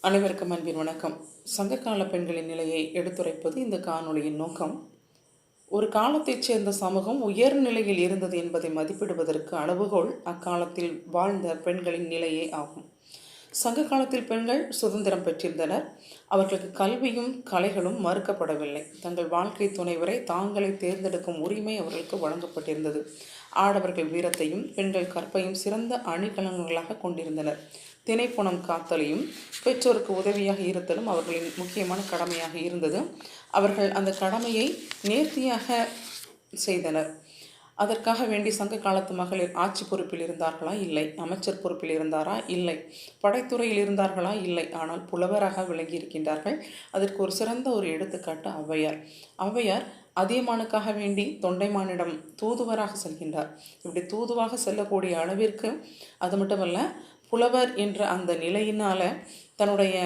அனைவருக்கும் அன்பின் வணக்கம். சங்ககால பெண்களின் நிலையை எடுத்துரைப்பது இந்த காணொளியின் நோக்கம். ஒரு காலத்தைச் சேர்ந்த சமூகம் உயர்நிலையில் இருந்தது என்பதை மதிப்பிடுவதற்கு அளவுகோல் அக்காலத்தில் வாழ்ந்த பெண்களின் நிலையே ஆகும். சங்க காலத்தில் பெண்கள் சுதந்திரம் பெற்றிருந்தனர். அவர்களுக்கு கல்வியும் கலைகளும் மறுக்கப்படவில்லை. தங்கள் வாழ்க்கை துணைவரை தாங்களை தேர்ந்தெடுக்கும் உரிமை அவர்களுக்கு வழங்கப்பட்டிருந்தது. ஆடவர்கள் வீரத்தையும் பெண்கள் கற்பையும் சிறந்த அணிகலன்களாக கொண்டிருந்தனர். திணைப்புணம் காத்தலையும் பெற்றோருக்கு உதவியாக இருத்தலும் அவர்களின் முக்கியமான கடமையாக இருந்தது. அவர்கள் அந்த கடமையை நேர்த்தியாக செய்தனர். அதற்காக வேண்டி சங்க காலத்து மகளிர் ஆட்சி பொறுப்பில் இருந்தார்களா? இல்லை. அமைச்சர் பொறுப்பில் இருந்தாரா? இல்லை. படைத்துறையில் இருந்தார்களா? இல்லை. ஆனால் புலவராக விளங்கி இருக்கின்றார்கள் அதற்கு ஒரு சிறந்த ஒரு எடுத்துக்காட்டு ஔவையார். ஔவையார் அதியமானுக்காக வேண்டி தொண்டைமானிடம் தூதுவராக செல்கின்றார். இப்படி தூதுவாக செல்லக்கூடிய அளவிற்கு அது மட்டுமல்ல புலவர் என்ற அந்த நிலையினால் தன்னுடைய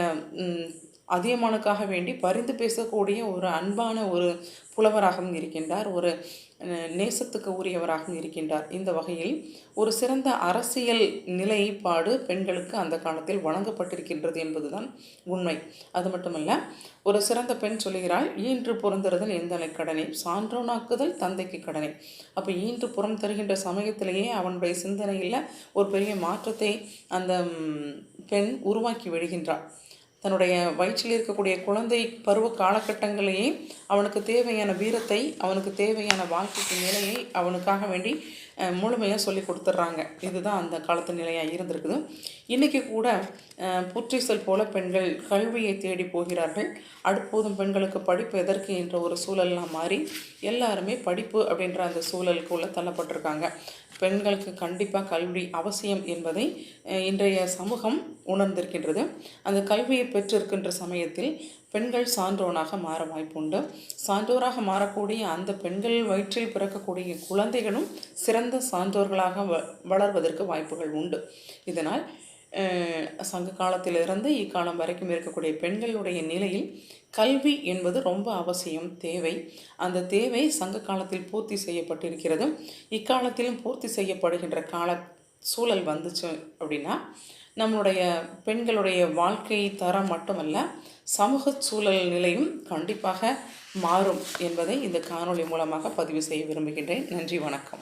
அதியமானுக்காக வேண்டி பரிந்து பேசக்கூடிய ஒரு அன்பான ஒரு புலவராகவும் இருக்கின்றார். ஒரு நேசத்துக்கு உரியவராகவும் இருக்கின்றார். இந்த வகையில் ஒரு சிறந்த அரசியல் நிலைப்பாடு பெண்களுக்கு அந்த காலத்தில் வழங்கப்பட்டிருக்கின்றது என்பதுதான் உண்மை. அது மட்டுமல்ல ஒரு சிறந்த பெண் சொல்லுகிறாள் ஈன்று புறந்தறுதல் எந்தனை கடனை? சான்றோனாக்குதல் தந்தைக்கு கடனை? அப்போ ஈன்று புறம் தருகின்ற சமயத்திலேயே அவனுடைய சிந்தனையில் ஒரு பெரிய மாற்றத்தை அந்த பெண் உருவாக்கி விடுகின்றாள் தன்னுடைய வயிற்றில் இருக்கக்கூடிய குழந்தை பருவ காலகட்டங்களையே அவனுக்கு தேவையான வீரத்தை அவனுக்கு தேவையான வாழ்க்கைக்கு நிலையை அவனுக்காக வேண்டி முழுமையாக சொல்லி கொடுத்துட்றாங்க இதுதான் அந்த காலத்து நிலையாக இருந்திருக்குது. இன்றைக்கி கூட புற்றிசல் போல பெண்கள் கல்வியை தேடி போகிறார்கள். அடுப்போதும் பெண்களுக்கு படிப்பு எதற்கு என்ற ஒரு சூழல்லாம் மாறி எல்லாருமே படிப்பு அப்படின்ற அந்த சூழலுக்குள்ளே தள்ளப்பட்டிருக்காங்க. பெண்களுக்கு கண்டிப்பாக கல்வி அவசியம் என்பதை இன்றைய சமூகம் உணர்ந்திருக்கின்றது. அந்த கல்வியை பெற்றிருக்கின்ற சமயத்தில் பெண்கள் சான்றோனாக மாற வாய்ப்புண்டு. சான்றோராக மாறக்கூடிய அந்த பெண்கள் வயிற்றில் பிறக்கக்கூடிய குழந்தைகளும் சிறந்த சான்றோர்களாக வ வளர்வதற்கு வாய்ப்புகள் உண்டு. இதனால் சங்க காலத்திலிருந்து இக்காலம் வரைக்கும் இருக்கக்கூடிய பெண்களுடைய நிலையில் கல்வி என்பது ரொம்ப அவசியம் தேவை. அந்த தேவை சங்க காலத்தில் பூர்த்தி செய்யப்பட்டிருக்கிறது. இக்காலத்திலும் பூர்த்தி செய்யப்படுகின்ற கால சூழல் வந்துச்சு அப்படின்னா நம்மளுடைய பெண்களுடைய வாழ்க்கை தரம் மட்டுமல்ல சமூக சூழல் நிலையும் கண்டிப்பாக மாறும் என்பதை இந்த காணொளி மூலமாக பதிவு செய்ய விரும்புகின்றேன். நன்றி வணக்கம்.